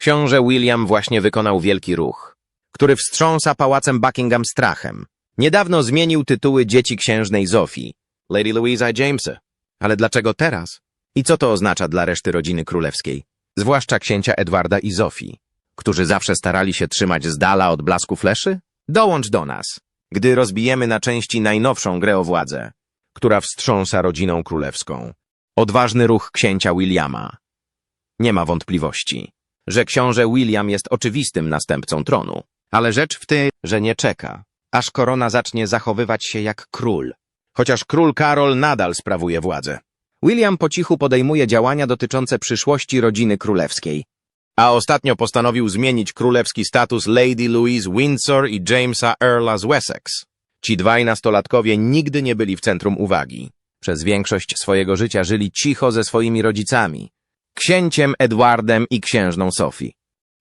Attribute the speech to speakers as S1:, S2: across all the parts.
S1: Książę William właśnie wykonał wielki ruch, który wstrząsa pałacem Buckingham strachem. Niedawno zmienił tytuły dzieci księżnej Zofii, Lady Louisa i Jamesa. Ale dlaczego teraz? I co to oznacza dla reszty rodziny królewskiej? Zwłaszcza księcia Edwarda i Zofii, którzy zawsze starali się trzymać z dala od blasku fleszy? Dołącz do nas, gdy rozbijemy na części najnowszą grę o władzę, która wstrząsa rodziną królewską. Odważny ruch księcia Williama. Nie ma wątpliwości, że książę William jest oczywistym następcą tronu, ale rzecz w tym, że nie czeka, aż korona zacznie zachowywać się jak król. Chociaż król Karol nadal sprawuje władzę. William po cichu podejmuje działania dotyczące przyszłości rodziny królewskiej. A ostatnio postanowił zmienić królewski status Lady Louise Windsor i Jamesa Earla z Wessex. Ci dwaj nastolatkowie nigdy nie byli w centrum uwagi. Przez większość swojego życia żyli cicho ze swoimi rodzicami, księciem Edwardem i księżną Sophie.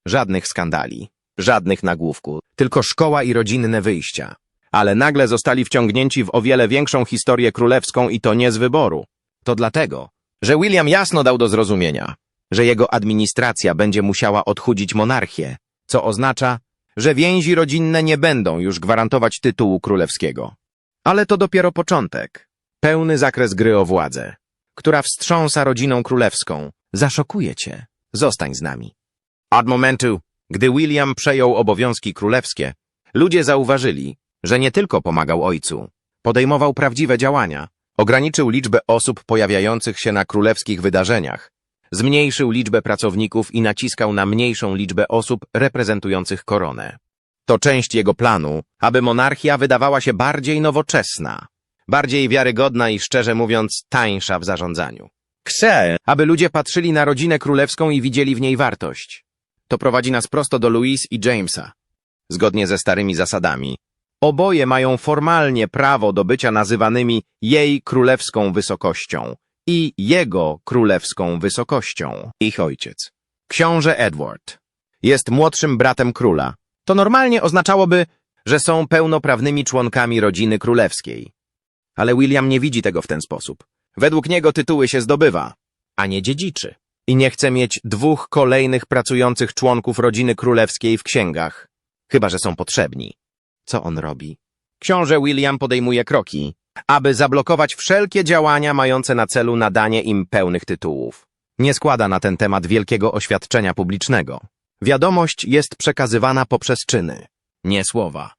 S1: Żadnych skandali, żadnych nagłówków, tylko szkoła i rodzinne wyjścia. Ale nagle zostali wciągnięci w o wiele większą historię królewską i to nie z wyboru. To dlatego, że William jasno dał do zrozumienia, że jego administracja będzie musiała odchudzić monarchię, co oznacza, że więzi rodzinne nie będą już gwarantować tytułu królewskiego. Ale to dopiero początek. Pełny zakres gry o władzę, która wstrząsa rodziną królewską. Zaszokuje cię. Zostań z nami. Od momentu, gdy William przejął obowiązki królewskie, ludzie zauważyli, że nie tylko pomagał ojcu, podejmował prawdziwe działania, ograniczył liczbę osób pojawiających się na królewskich wydarzeniach, zmniejszył liczbę pracowników i naciskał na mniejszą liczbę osób reprezentujących koronę. To część jego planu, aby monarchia wydawała się bardziej nowoczesna, bardziej wiarygodna i szczerze mówiąc tańsza w zarządzaniu. Chce, aby ludzie patrzyli na rodzinę królewską i widzieli w niej wartość. To prowadzi nas prosto do Louise i Jamesa. Zgodnie ze starymi zasadami, oboje mają formalnie prawo do bycia nazywanymi jej królewską wysokością i jego królewską wysokością. Ich ojciec, książę Edward, jest młodszym bratem króla. To normalnie oznaczałoby, że są pełnoprawnymi członkami rodziny królewskiej. Ale William nie widzi tego w ten sposób. Według niego tytuły się zdobywa, a nie dziedziczy. I nie chce mieć dwóch kolejnych pracujących członków rodziny królewskiej w księgach, chyba że są potrzebni. Co on robi? Książę William podejmuje kroki, aby zablokować wszelkie działania mające na celu nadanie im pełnych tytułów. Nie składa na ten temat wielkiego oświadczenia publicznego. Wiadomość jest przekazywana poprzez czyny, nie słowa.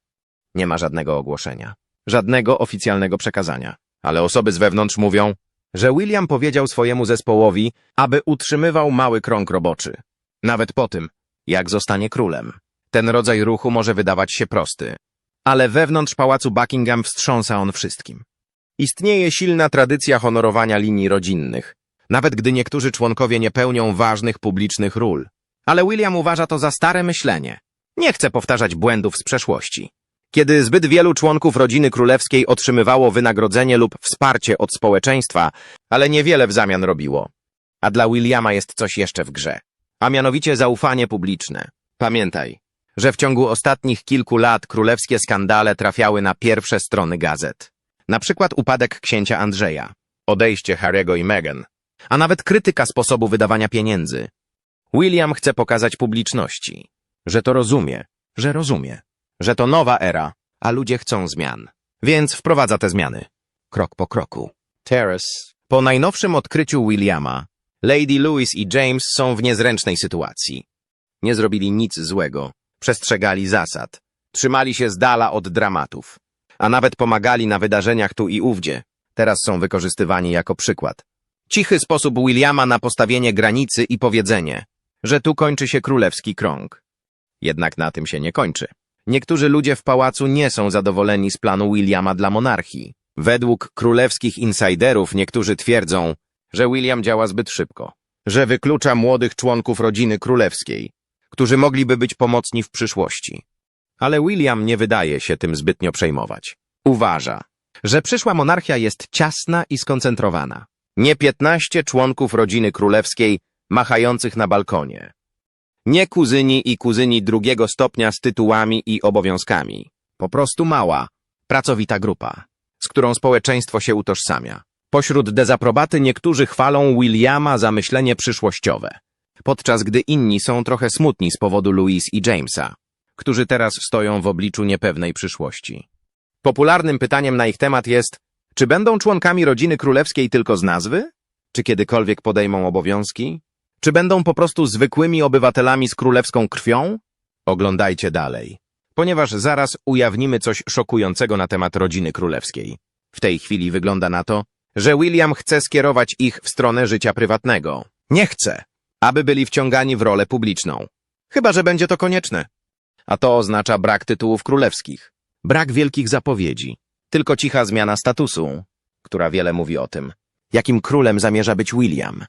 S1: Nie ma żadnego ogłoszenia, żadnego oficjalnego przekazania. Ale osoby z wewnątrz mówią, że William powiedział swojemu zespołowi, aby utrzymywał mały krąg roboczy. Nawet po tym, jak zostanie królem. Ten rodzaj ruchu może wydawać się prosty, ale wewnątrz pałacu Buckingham wstrząsa on wszystkim. Istnieje silna tradycja honorowania linii rodzinnych, nawet gdy niektórzy członkowie nie pełnią ważnych publicznych ról. Ale William uważa to za stare myślenie. Nie chce powtarzać błędów z przeszłości. Kiedy zbyt wielu członków rodziny królewskiej otrzymywało wynagrodzenie lub wsparcie od społeczeństwa, ale niewiele w zamian robiło. A dla Williama jest coś jeszcze w grze, a mianowicie zaufanie publiczne. Pamiętaj, że w ciągu ostatnich kilku lat królewskie skandale trafiały na pierwsze strony gazet. Na przykład upadek księcia Andrzeja, odejście Harry'ego i Meghan, a nawet krytyka sposobu wydawania pieniędzy. William chce pokazać publiczności, że to rozumie, że rozumie, że to nowa era, a ludzie chcą zmian. Więc wprowadza te zmiany. Krok po kroku. Terrace. Po najnowszym odkryciu Williama, Lady Louise i James są w niezręcznej sytuacji. Nie zrobili nic złego, przestrzegali zasad, trzymali się z dala od dramatów, a nawet pomagali na wydarzeniach tu i ówdzie. Teraz są wykorzystywani jako przykład. Cichy sposób Williama na postawienie granicy i powiedzenie, że tu kończy się królewski krąg. Jednak na tym się nie kończy. Niektórzy ludzie w pałacu nie są zadowoleni z planu Williama dla monarchii. Według królewskich insiderów niektórzy twierdzą, że William działa zbyt szybko, że wyklucza młodych członków rodziny królewskiej, którzy mogliby być pomocni w przyszłości. Ale William nie wydaje się tym zbytnio przejmować. Uważa, że przyszła monarchia jest ciasna i skoncentrowana. Nie piętnaście członków rodziny królewskiej machających na balkonie. Nie kuzyni i kuzyni drugiego stopnia z tytułami i obowiązkami. Po prostu mała, pracowita grupa, z którą społeczeństwo się utożsamia. Pośród dezaprobaty niektórzy chwalą Williama za myślenie przyszłościowe. podczas gdy inni są trochę smutni z powodu Louise i Jamesa, którzy teraz stoją w obliczu niepewnej przyszłości. Popularnym pytaniem na ich temat jest, czy będą członkami rodziny królewskiej tylko z nazwy? Czy kiedykolwiek podejmą obowiązki? Czy będą po prostu zwykłymi obywatelami z królewską krwią? Oglądajcie dalej, ponieważ zaraz ujawnimy coś szokującego na temat rodziny królewskiej. W tej chwili wygląda na to, że William chce skierować ich w stronę życia prywatnego. Nie chce, aby byli wciągani w rolę publiczną. Chyba, że będzie to konieczne. A to oznacza brak tytułów królewskich, brak wielkich zapowiedzi, tylko cicha zmiana statusu, która wiele mówi o tym, jakim królem zamierza być William.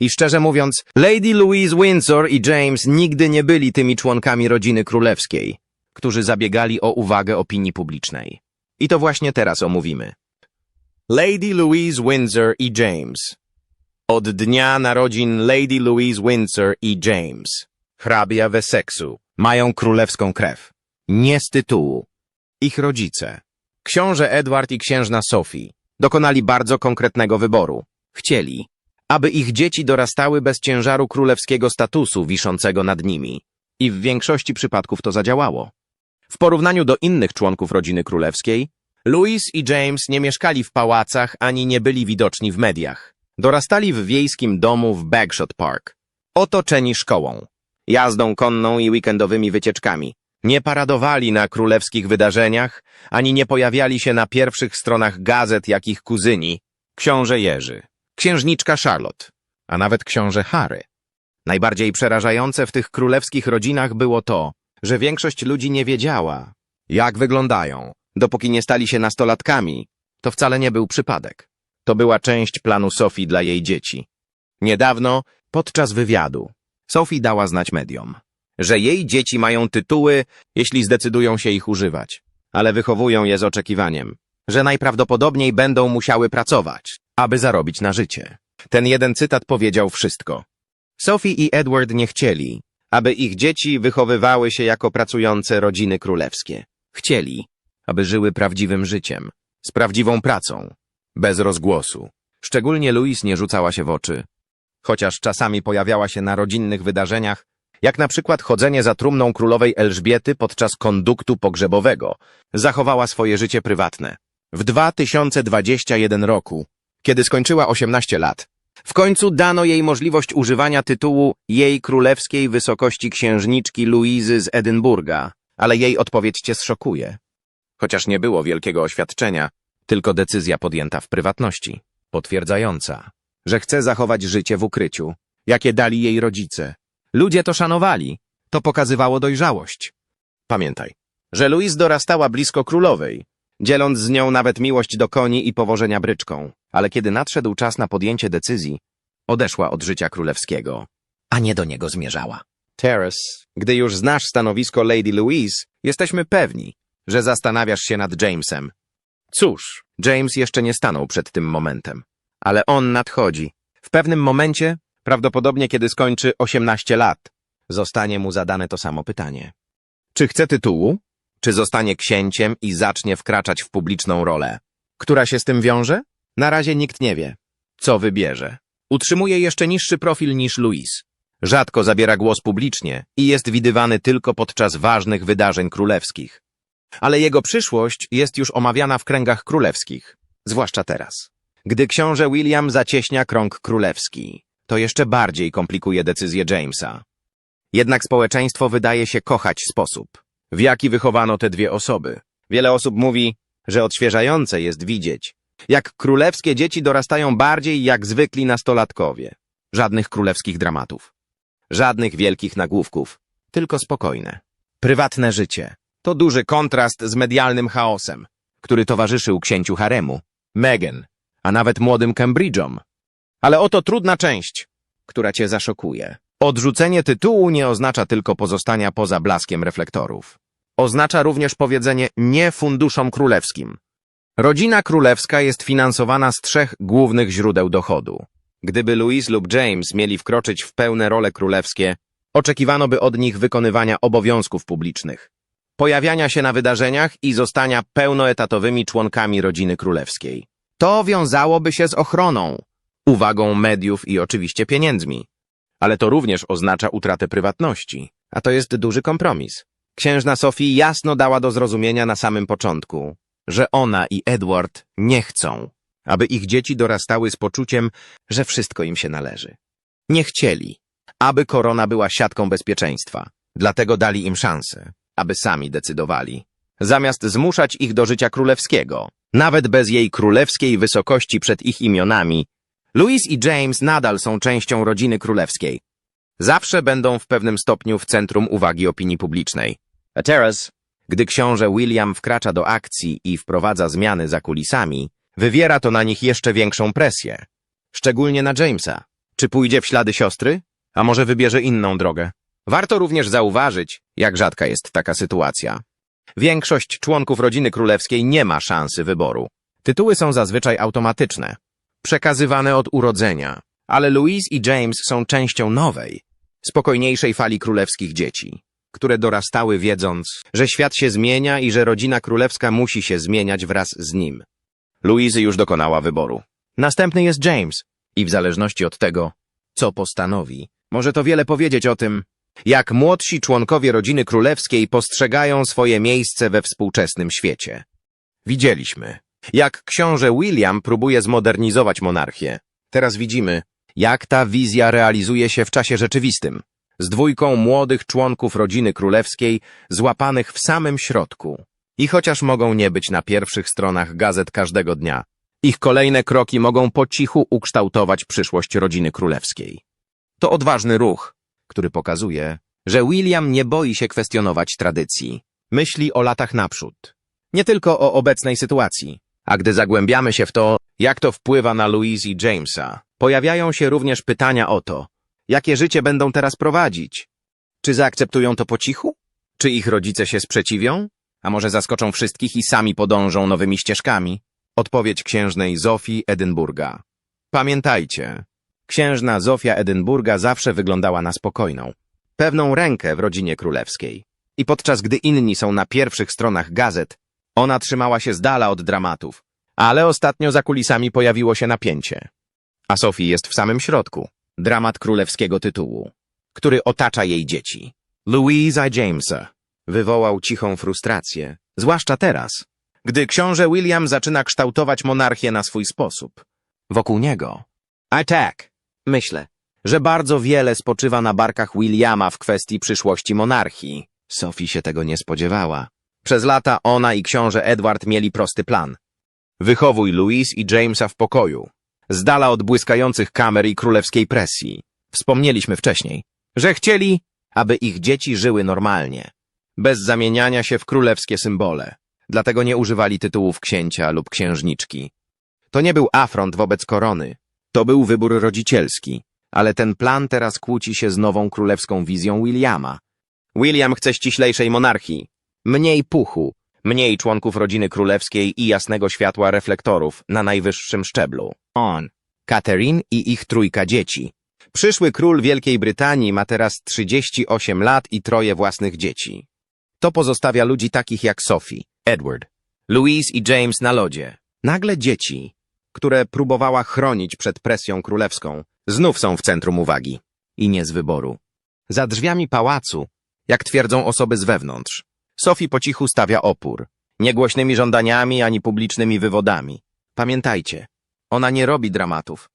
S1: I szczerze mówiąc, Lady Louise Windsor i James nigdy nie byli tymi członkami rodziny królewskiej, którzy zabiegali o uwagę opinii publicznej. I to właśnie teraz omówimy. Lady Louise Windsor i James Od dnia narodzin Lady Louise Windsor i James, hrabia Wessexu, mają królewską krew. Nie z tytułu. Ich rodzice, książę Edward i księżna Sophie, dokonali bardzo konkretnego wyboru. Chcieli, aby ich dzieci dorastały bez ciężaru królewskiego statusu wiszącego nad nimi. I w większości przypadków to zadziałało. W porównaniu do innych członków rodziny królewskiej, Louis i James nie mieszkali w pałacach ani nie byli widoczni w mediach. Dorastali w wiejskim domu w Bagshot Park, otoczeni szkołą, jazdą konną i weekendowymi wycieczkami. Nie paradowali na królewskich wydarzeniach, ani nie pojawiali się na pierwszych stronach gazet jak ich kuzyni, książę Jerzy, księżniczka Charlotte, a nawet książę Harry. Najbardziej przerażające w tych królewskich rodzinach było to, że większość ludzi nie wiedziała, jak wyglądają, dopóki nie stali się nastolatkami. To wcale nie był przypadek. To była część planu Sophie dla jej dzieci. Niedawno, podczas wywiadu, Sophie dała znać mediom, że jej dzieci mają tytuły, jeśli zdecydują się ich używać, ale wychowują je z oczekiwaniem, że najprawdopodobniej będą musiały pracować, aby zarobić na życie. Ten jeden cytat powiedział wszystko. Sophie i Edward nie chcieli, aby ich dzieci wychowywały się jako pracujące rodziny królewskie. Chcieli, aby żyły prawdziwym życiem, z prawdziwą pracą, bez rozgłosu. Szczególnie Louise nie rzucała się w oczy, chociaż czasami pojawiała się na rodzinnych wydarzeniach, jak na przykład chodzenie za trumną królowej Elżbiety podczas konduktu pogrzebowego, zachowała swoje życie prywatne. W 2021 roku, kiedy skończyła 18 lat, w końcu dano jej możliwość używania tytułu jej królewskiej wysokości księżniczki Luizy z Edynburga, ale jej odpowiedź cię zszokuje. Chociaż nie było wielkiego oświadczenia, tylko decyzja podjęta w prywatności, potwierdzająca, że chce zachować życie w ukryciu, jakie dali jej rodzice. Ludzie to szanowali, to pokazywało dojrzałość. Pamiętaj, że Louise dorastała blisko królowej, dzieląc z nią nawet miłość do koni i powożenia bryczką, ale kiedy nadszedł czas na podjęcie decyzji, odeszła od życia królewskiego, a nie do niego zmierzała. Terrace, gdy już znasz stanowisko Lady Louise, jesteśmy pewni, że zastanawiasz się nad Jamesem. Cóż, James jeszcze nie stanął przed tym momentem, ale on nadchodzi. W pewnym momencie, prawdopodobnie kiedy skończy 18 lat, zostanie mu zadane to samo pytanie. Czy chce tytułu? Czy zostanie księciem i zacznie wkraczać w publiczną rolę? Która się z tym wiąże? Na razie nikt nie wie. Co wybierze? Utrzymuje jeszcze niższy profil niż Louis. Rzadko zabiera głos publicznie i jest widywany tylko podczas ważnych wydarzeń królewskich. Ale jego przyszłość jest już omawiana w kręgach królewskich, zwłaszcza teraz. Gdy książę William zacieśnia krąg królewski, to jeszcze bardziej komplikuje decyzję Jamesa. Jednak społeczeństwo wydaje się kochać sposób, w jaki wychowano te dwie osoby. Wiele osób mówi, że odświeżające jest widzieć, jak królewskie dzieci dorastają bardziej jak zwykli nastolatkowie. Żadnych królewskich dramatów. Żadnych wielkich nagłówków. Tylko spokojne. Prywatne życie. To duży kontrast z medialnym chaosem, który towarzyszył księciu haremu, Meghan, a nawet młodym Cambridge'om. Ale oto trudna część, która cię zaszokuje. Odrzucenie tytułu nie oznacza tylko pozostania poza blaskiem reflektorów. Oznacza również powiedzenie nie funduszom królewskim. Rodzina królewska jest finansowana z trzech głównych źródeł dochodu. Gdyby Louise lub James mieli wkroczyć w pełne role królewskie, oczekiwano by od nich wykonywania obowiązków publicznych, pojawiania się na wydarzeniach i zostania pełnoetatowymi członkami rodziny królewskiej. To wiązałoby się z ochroną, uwagą mediów i oczywiście pieniędzmi. Ale to również oznacza utratę prywatności, a to jest duży kompromis. Księżna Sophie jasno dała do zrozumienia na samym początku, że ona i Edward nie chcą, aby ich dzieci dorastały z poczuciem, że wszystko im się należy. Nie chcieli, aby korona była siatką bezpieczeństwa, dlatego dali im szansę, aby sami decydowali, zamiast zmuszać ich do życia królewskiego, nawet bez jej królewskiej wysokości przed ich imionami. Louis i James nadal są częścią rodziny królewskiej. Zawsze będą w pewnym stopniu w centrum uwagi opinii publicznej. A teraz, gdy książę William wkracza do akcji i wprowadza zmiany za kulisami, wywiera to na nich jeszcze większą presję. Szczególnie na Jamesa. Czy pójdzie w ślady siostry? A może wybierze inną drogę? Warto również zauważyć, jak rzadka jest taka sytuacja. Większość członków rodziny królewskiej nie ma szansy wyboru. Tytuły są zazwyczaj automatyczne, przekazywane od urodzenia, ale Louise i James są częścią nowej, spokojniejszej fali królewskich dzieci, które dorastały wiedząc, że świat się zmienia i że rodzina królewska musi się zmieniać wraz z nim. Louise już dokonała wyboru. Następny jest James i w zależności od tego, co postanowi, może to wiele powiedzieć o tym, jak młodsi członkowie rodziny królewskiej postrzegają swoje miejsce we współczesnym świecie. Widzieliśmy, jak książę William próbuje zmodernizować monarchię. Teraz widzimy, jak ta wizja realizuje się w czasie rzeczywistym, z dwójką młodych członków rodziny królewskiej złapanych w samym środku. I chociaż mogą nie być na pierwszych stronach gazet każdego dnia, ich kolejne kroki mogą po cichu ukształtować przyszłość rodziny królewskiej. To odważny ruch, który pokazuje, że William nie boi się kwestionować tradycji. Myśli o latach naprzód. Nie tylko o obecnej sytuacji. A gdy zagłębiamy się w to, jak to wpływa na Louise i Jamesa, pojawiają się również pytania o to, jakie życie będą teraz prowadzić. Czy zaakceptują to po cichu? Czy ich rodzice się sprzeciwią? A może zaskoczą wszystkich i sami podążą nowymi ścieżkami? Odpowiedź księżnej Zofii Edynburga. Pamiętajcie, księżna Zofia Edynburga zawsze wyglądała na spokojną, pewną rękę w rodzinie królewskiej. I podczas gdy inni są na pierwszych stronach gazet, ona trzymała się z dala od dramatów. Ale ostatnio za kulisami pojawiło się napięcie. A Sophie jest w samym środku. Dramat królewskiego tytułu, który otacza jej dzieci. Louisa Jamesa wywołał cichą frustrację, zwłaszcza teraz, gdy książę William zaczyna kształtować monarchię na swój sposób. Wokół niego. I tak, myślę, że bardzo wiele spoczywa na barkach Williama w kwestii przyszłości monarchii. Sophie się tego nie spodziewała. Przez lata ona i książę Edward mieli prosty plan. Wychowuj Louise i Jamesa w pokoju, z dala od błyskających kamer i królewskiej presji. Wspomnieliśmy wcześniej, że chcieli, aby ich dzieci żyły normalnie, bez zamieniania się w królewskie symbole. Dlatego nie używali tytułów księcia lub księżniczki. To nie był afront wobec korony, to był wybór rodzicielski, ale ten plan teraz kłóci się z nową królewską wizją Williama. William chce ściślejszej monarchii, mniej puchu, mniej członków rodziny królewskiej i jasnego światła reflektorów na najwyższym szczeblu. On, Catherine i ich trójka dzieci. Przyszły król Wielkiej Brytanii ma teraz 38 lat i troje własnych dzieci. To pozostawia ludzi takich jak Sophie, Edward, Louise i James na lodzie. Nagle dzieci, które próbowała chronić przed presją królewską, znów są w centrum uwagi. I nie z wyboru. Za drzwiami pałacu, jak twierdzą osoby z wewnątrz, Sophie po cichu stawia opór. Niegłośnymi żądaniami ani publicznymi wywodami. Pamiętajcie, ona nie robi dramatów,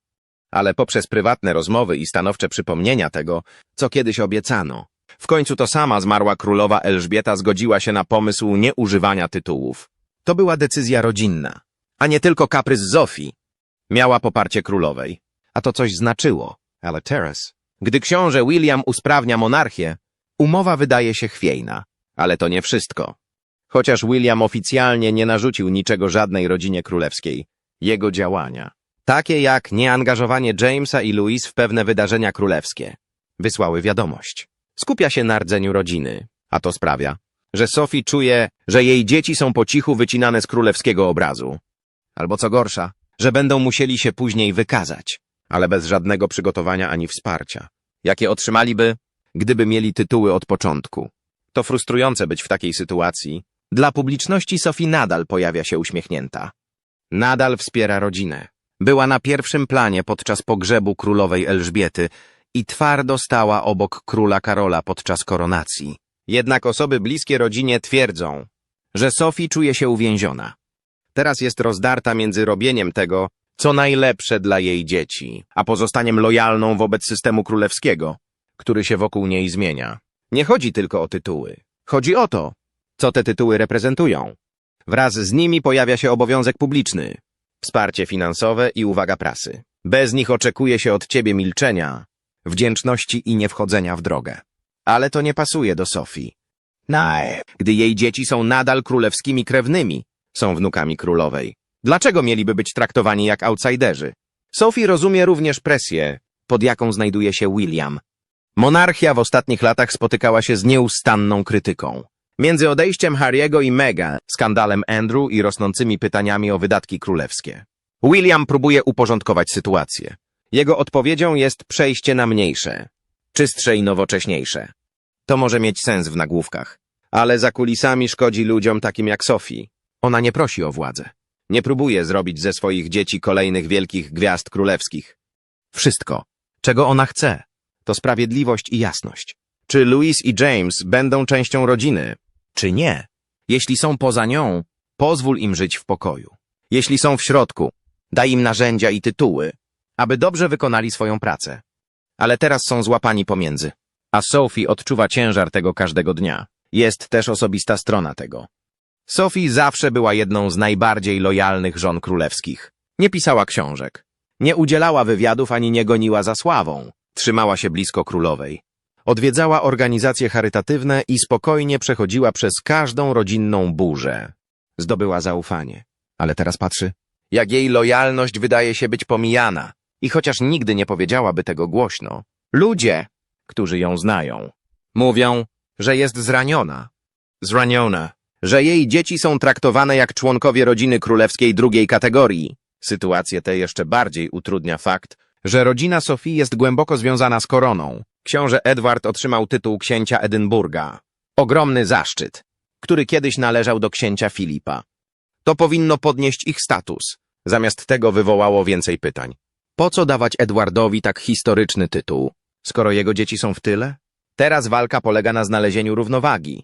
S1: ale poprzez prywatne rozmowy i stanowcze przypomnienia tego, co kiedyś obiecano. W końcu to sama zmarła królowa Elżbieta zgodziła się na pomysł nieużywania tytułów. To była decyzja rodzinna, a nie tylko kaprys Zofii. Miała poparcie królowej, a to coś znaczyło. Ale teraz, gdy książę William usprawnia monarchię, umowa wydaje się chwiejna, ale to nie wszystko. Chociaż William oficjalnie nie narzucił niczego żadnej rodzinie królewskiej, jego działania, takie jak nieangażowanie Jamesa i Louise w pewne wydarzenia królewskie, wysłały wiadomość. Skupia się na rdzeniu rodziny, a to sprawia, że Sophie czuje, że jej dzieci są po cichu wycinane z królewskiego obrazu. Albo co gorsza, że będą musieli się później wykazać, ale bez żadnego przygotowania ani wsparcia, jakie otrzymaliby, gdyby mieli tytuły od początku. To frustrujące być w takiej sytuacji. Dla publiczności Sophie nadal pojawia się uśmiechnięta. Nadal wspiera rodzinę. Była na pierwszym planie podczas pogrzebu królowej Elżbiety i twardo stała obok króla Karola podczas koronacji. Jednak osoby bliskie rodzinie twierdzą, że Sophie czuje się uwięziona. Teraz jest rozdarta między robieniem tego, co najlepsze dla jej dzieci, a pozostaniem lojalną wobec systemu królewskiego, który się wokół niej zmienia. Nie chodzi tylko o tytuły. Chodzi o to, co te tytuły reprezentują. Wraz z nimi pojawia się obowiązek publiczny, wsparcie finansowe i uwaga prasy. Bez nich oczekuje się od ciebie milczenia, wdzięczności i niewchodzenia w drogę. Ale to nie pasuje do Sofii. Naj, gdy jej dzieci są nadal królewskimi krewnymi, są wnukami królowej. Dlaczego mieliby być traktowani jak outsiderzy? Sophie rozumie również presję, pod jaką znajduje się William. Monarchia w ostatnich latach spotykała się z nieustanną krytyką. Między odejściem Harry'ego i Meghan, skandalem Andrew i rosnącymi pytaniami o wydatki królewskie. William próbuje uporządkować sytuację. Jego odpowiedzią jest przejście na mniejsze, czystsze i nowocześniejsze. To może mieć sens w nagłówkach, ale za kulisami szkodzi ludziom takim jak Sophie. Ona nie prosi o władzę. Nie próbuje zrobić ze swoich dzieci kolejnych wielkich gwiazd królewskich. Wszystko, czego ona chce, to sprawiedliwość i jasność. Czy Louis i James będą częścią rodziny, czy nie? Jeśli są poza nią, pozwól im żyć w pokoju. Jeśli są w środku, daj im narzędzia i tytuły, aby dobrze wykonali swoją pracę. Ale teraz są złapani pomiędzy. A Sophie odczuwa ciężar tego każdego dnia. Jest też osobista strona tego. Sophie zawsze była jedną z najbardziej lojalnych żon królewskich. Nie pisała książek. Nie udzielała wywiadów ani nie goniła za sławą. Trzymała się blisko królowej. Odwiedzała organizacje charytatywne i spokojnie przechodziła przez każdą rodzinną burzę. Zdobyła zaufanie. Ale teraz patrzy, jak jej lojalność wydaje się być pomijana. I chociaż nigdy nie powiedziałaby tego głośno, ludzie, którzy ją znają, mówią, że jest zraniona. Zraniona. Że jej dzieci są traktowane jak członkowie rodziny królewskiej drugiej kategorii. Sytuację tę jeszcze bardziej utrudnia fakt, że rodzina Sofii jest głęboko związana z koroną. Książę Edward otrzymał tytuł księcia Edynburga. Ogromny zaszczyt, który kiedyś należał do księcia Filipa. To powinno podnieść ich status. Zamiast tego wywołało więcej pytań. Po co dawać Edwardowi tak historyczny tytuł, skoro jego dzieci są w tyle? Teraz walka polega na znalezieniu równowagi.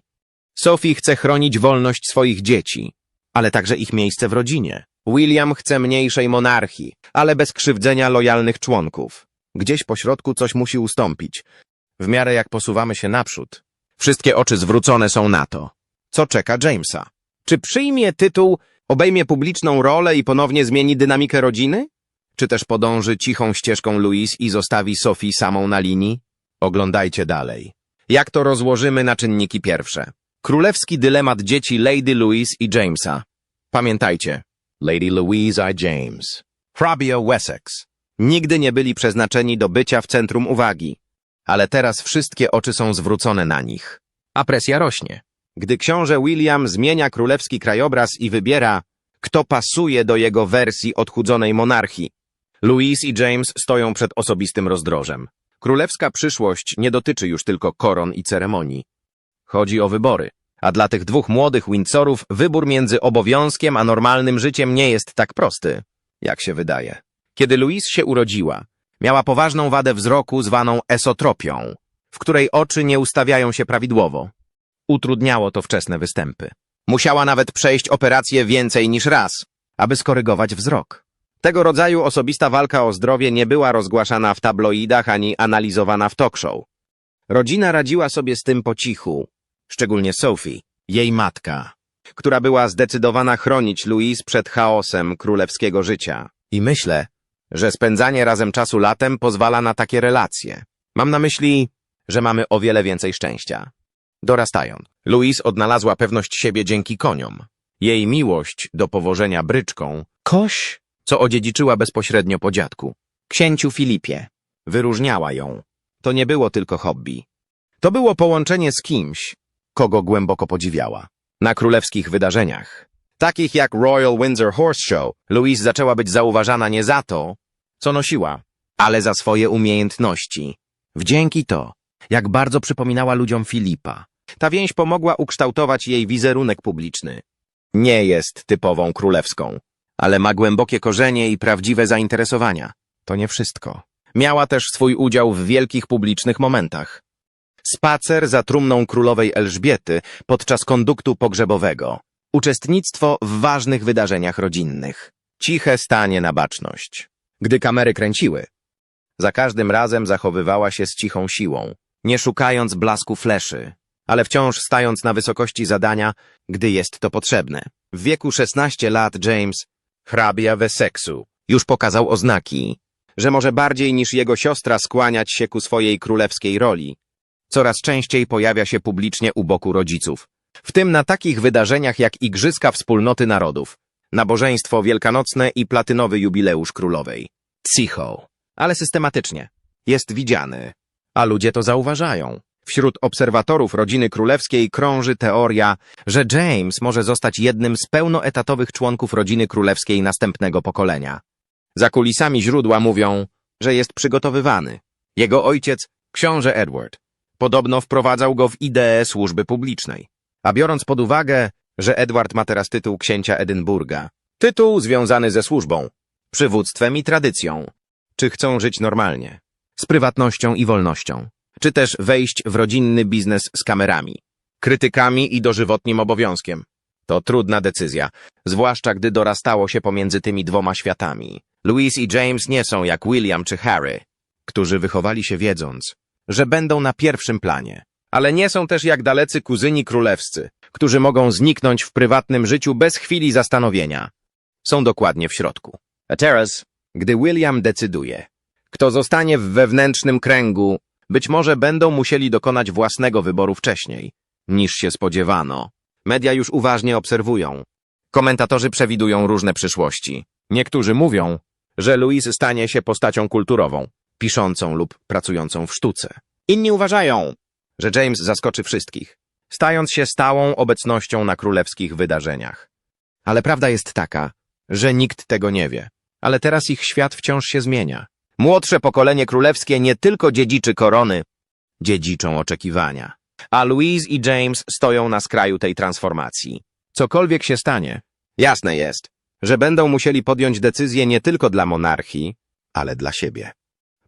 S1: Sophie chce chronić wolność swoich dzieci, ale także ich miejsce w rodzinie. William chce mniejszej monarchii, ale bez krzywdzenia lojalnych członków. Gdzieś po środku coś musi ustąpić. W miarę jak posuwamy się naprzód, wszystkie oczy zwrócone są na to. Co czeka Jamesa? Czy przyjmie tytuł, obejmie publiczną rolę i ponownie zmieni dynamikę rodziny? Czy też podąży cichą ścieżką Louise i zostawi Sophie samą na linii? Oglądajcie dalej. Jak to rozłożymy na czynniki pierwsze? Królewski dylemat dzieci Lady Louise i Jamesa. Pamiętajcie, Lady Louise I. James, hrabia Wessex, nigdy nie byli przeznaczeni do bycia w centrum uwagi, ale teraz wszystkie oczy są zwrócone na nich, a presja rośnie. Gdy książę William zmienia królewski krajobraz i wybiera, kto pasuje do jego wersji odchudzonej monarchii, Louise i James stoją przed osobistym rozdrożem. Królewska przyszłość nie dotyczy już tylko koron i ceremonii. Chodzi o wybory. A dla tych dwóch młodych Windsorów wybór między obowiązkiem a normalnym życiem nie jest tak prosty, jak się wydaje. Kiedy Louise się urodziła, miała poważną wadę wzroku zwaną esotropią, w której oczy nie ustawiają się prawidłowo. Utrudniało to wczesne występy. Musiała nawet przejść operację więcej niż raz, aby skorygować wzrok. Tego rodzaju osobista walka o zdrowie nie była rozgłaszana w tabloidach ani analizowana w talk show. Rodzina radziła sobie z tym po cichu, szczególnie Sophie, jej matka, która była zdecydowana chronić Louise przed chaosem królewskiego życia. I myślę, że spędzanie razem czasu latem pozwala na takie relacje. Mam na myśli, że mamy o wiele więcej szczęścia. Dorastając, Louise odnalazła pewność siebie dzięki koniom. Jej miłość do powożenia bryczką, koś, co odziedziczyła bezpośrednio po dziadku, księciu Filipie, wyróżniała ją. To nie było tylko hobby. To było połączenie z kimś, kogo głęboko podziwiała. Na królewskich wydarzeniach, takich jak Royal Windsor Horse Show, Louise zaczęła być zauważana nie za to, co nosiła, ale za swoje umiejętności. Wdzięki to, jak bardzo przypominała ludziom Filipa. Ta więź pomogła ukształtować jej wizerunek publiczny. Nie jest typową królewską, ale ma głębokie korzenie i prawdziwe zainteresowania. To nie wszystko. Miała też swój udział w wielkich publicznych momentach. Spacer za trumną królowej Elżbiety podczas konduktu pogrzebowego. Uczestnictwo w ważnych wydarzeniach rodzinnych. Ciche stanie na baczność. Gdy kamery kręciły, za każdym razem zachowywała się z cichą siłą, nie szukając blasku fleszy, ale wciąż stając na wysokości zadania, gdy jest to potrzebne. W wieku 16 lat James, hrabia Wesseksu, już pokazał oznaki, że może bardziej niż jego siostra skłaniać się ku swojej królewskiej roli. Coraz częściej pojawia się publicznie u boku rodziców, w tym na takich wydarzeniach jak Igrzyska Wspólnoty Narodów, nabożeństwo wielkanocne i platynowy jubileusz królowej. Cicho, ale systematycznie. Jest widziany, a ludzie to zauważają. Wśród obserwatorów rodziny królewskiej krąży teoria, że James może zostać jednym z pełnoetatowych członków rodziny królewskiej następnego pokolenia. Za kulisami źródła mówią, że jest przygotowywany. Jego ojciec, książę Edward, podobno wprowadzał go w ideę służby publicznej. A biorąc pod uwagę, że Edward ma teraz tytuł księcia Edynburga, tytuł związany ze służbą, przywództwem i tradycją, czy chcą żyć normalnie, z prywatnością i wolnością, czy też wejść w rodzinny biznes z kamerami, krytykami i dożywotnim obowiązkiem. To trudna decyzja, zwłaszcza gdy dorastało się pomiędzy tymi dwoma światami. Louise i James nie są jak William czy Harry, którzy wychowali się wiedząc, że będą na pierwszym planie, ale nie są też jak dalecy kuzyni królewscy, którzy mogą zniknąć w prywatnym życiu bez chwili zastanowienia. Są dokładnie w środku. A teraz, gdy William decyduje, kto zostanie w wewnętrznym kręgu, być może będą musieli dokonać własnego wyboru wcześniej, niż się spodziewano. Media już uważnie obserwują. Komentatorzy przewidują różne przyszłości. Niektórzy mówią, że Louise stanie się postacią kulturową, piszącą lub pracującą w sztuce. Inni uważają, że James zaskoczy wszystkich, stając się stałą obecnością na królewskich wydarzeniach. Ale prawda jest taka, że nikt tego nie wie. Ale teraz ich świat wciąż się zmienia. Młodsze pokolenie królewskie nie tylko dziedziczy korony, dziedziczą oczekiwania. A Louise i James stoją na skraju tej transformacji. Cokolwiek się stanie, jasne jest, że będą musieli podjąć decyzję nie tylko dla monarchii, ale dla siebie.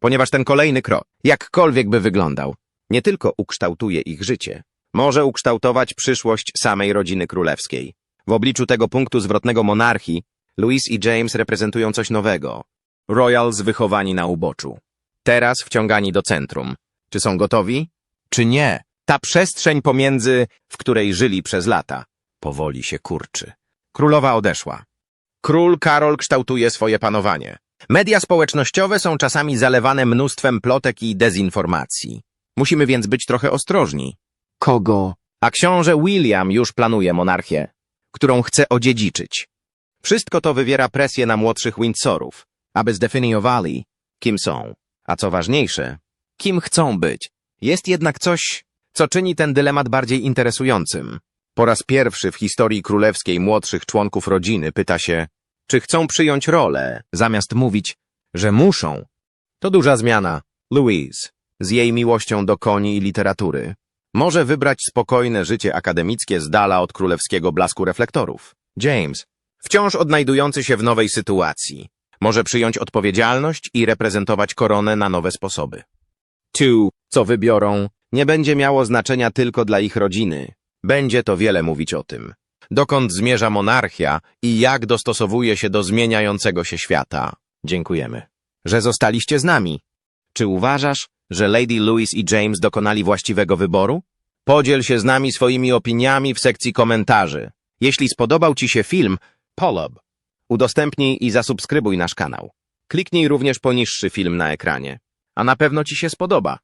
S1: Ponieważ ten kolejny krok, jakkolwiek by wyglądał, nie tylko ukształtuje ich życie, może ukształtować przyszłość samej rodziny królewskiej. W obliczu tego punktu zwrotnego monarchii, Louise i James reprezentują coś nowego. Royals wychowani na uboczu. Teraz wciągani do centrum. Czy są gotowi? Czy nie? Ta przestrzeń pomiędzy, w której żyli przez lata, powoli się kurczy. Królowa odeszła. Król Karol kształtuje swoje panowanie. Media społecznościowe są czasami zalewane mnóstwem plotek i dezinformacji. Musimy więc być trochę ostrożni. Kogo? A książę William już planuje monarchię, którą chce odziedziczyć. Wszystko to wywiera presję na młodszych Windsorów, aby zdefiniowali, kim są. A co ważniejsze, kim chcą być. Jest jednak coś, co czyni ten dylemat bardziej interesującym. Po raz pierwszy w historii królewskiej młodszych członków rodziny pyta się, czy chcą przyjąć rolę, zamiast mówić, że muszą. To duża zmiana. Louise, z jej miłością do koni i literatury, może wybrać spokojne życie akademickie z dala od królewskiego blasku reflektorów. James, wciąż odnajdujący się w nowej sytuacji, może przyjąć odpowiedzialność i reprezentować koronę na nowe sposoby. Tu, co wybiorą, nie będzie miało znaczenia tylko dla ich rodziny. Będzie to wiele mówić o tym. Dokąd zmierza monarchia i jak dostosowuje się do zmieniającego się świata. Dziękujemy, że zostaliście z nami. Czy uważasz, że Lady Louise i James dokonali właściwego wyboru? Podziel się z nami swoimi opiniami w sekcji komentarzy. Jeśli spodobał Ci się film, polub. Udostępnij i zasubskrybuj nasz kanał. Kliknij również poniższy film na ekranie. A na pewno Ci się spodoba.